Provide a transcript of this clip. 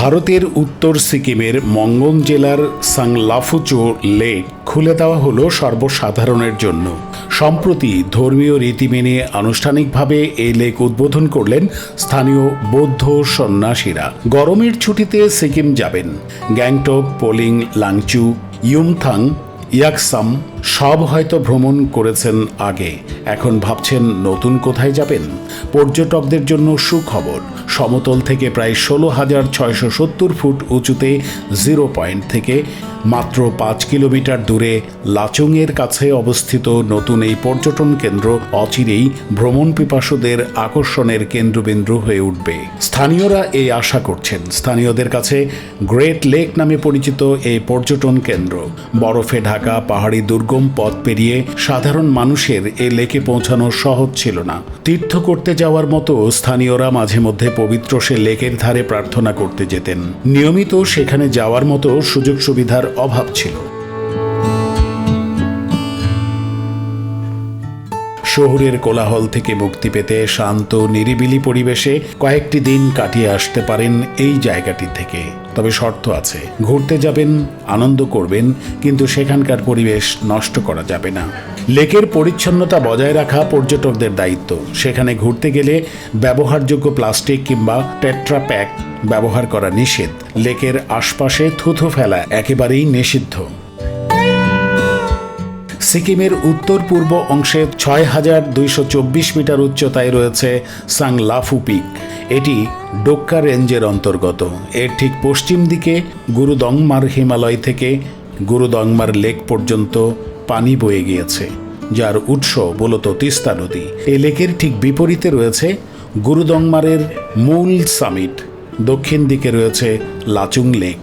ভারতের উত্তর সিকিমের মঙ্গন জেলার সাংলাফুচো লেক খুলে দেওয়া হলো সর্বসাধারণের জন্য। সম্প্রতি ধর্মীয় রীতি মেনে আনুষ্ঠানিকভাবে এই লেক উদ্বোধন করলেন স্থানীয় বৌদ্ধ সন্ন্যাসীরা। গরমের ছুটিতে সিকিম যাবেন। গ্যাংটক, পোলিং, লাংচু, ইয়ুমথাং, ইয়াকসাম সব হয়তো ভ্রমণ করেছেন আগে। এখন ভাবছেন নতুন কোথায় যাবেন? পর্যটকদের জন্য সুখবর। সমতল থেকে প্রায় ষোলো হাজার ছয়শো সত্তর ফুট উঁচুতে জিরো পয়েন্ট থেকে মাত্র পাঁচ কিলোমিটার দূরে লাচুংয়ের কাছে অবস্থিত নতুন এই পর্যটন কেন্দ্র অচিরেই ভ্রমণ পিপাসুদের আকর্ষণের কেন্দ্রবিন্দু হয়ে উঠবে। স্থানীয়রা এই আশা করছেন। স্থানীয়দের কাছে গ্রেট লেক নামে পরিচিত এই পর্যটন কেন্দ্র। বরফে ঢাকা পাহাড়ি দুর্গম পথ পেরিয়ে সাধারণ মানুষের এ লেকে পৌঁছানো সহজ ছিল না। তীর্থ করতে যাওয়ার মতো স্থানীয়রা মাঝে মধ্যে পবিত্র সে লেকের ধারে প্রার্থনা করতে যেতেন। নিয়মিত সেখানে যাওয়ার মতো সুযোগ সুবিধার অভাব ছিল। শহরের কোলাহল থেকে মুক্তি পেতে শান্ত, নিরিবিলি পরিবেশে কয়েকটি দিন কাটিয়ে আসতে পারেন এই জায়গাটি থেকে। তবে শর্ত আছে, ঘুরতে যাবেন, আনন্দ করবেন, কিন্তু সেখানকার পরিবেশ নষ্ট করা যাবে না। লেকের পরিচ্ছন্নতা বজায় রাখা পর্যটকদের দায়িত্ব। সেখানে ঘুরতে গেলে ব্যবহারযোগ্য প্লাস্টিক কিংবা টেট্রা প্যাক ব্যবহার করা নিষেধ। লেকের আশপাশে থুথু ফেলা একেবারেই নিষিদ্ধ। সিকিমের উত্তর পূর্ব অংশে ছয় হাজার দুইশো চব্বিশ মিটার উচ্চতায় রয়েছে সাংলাফু পিক। এটি ডোক্কা রেঞ্জের অন্তর্গত। এর ঠিক পশ্চিম দিকে গুরুদংমার হিমালয় থেকে গুরুদংমার লেক পর্যন্ত পানি বয়ে গিয়েছে, যার উৎস মূলত তিস্তা নদী। এই লেকের ঠিক বিপরীতে রয়েছে গুরুদংমারের মূল সামিট। দক্ষিণ দিকে রয়েছে লাচুং লেক।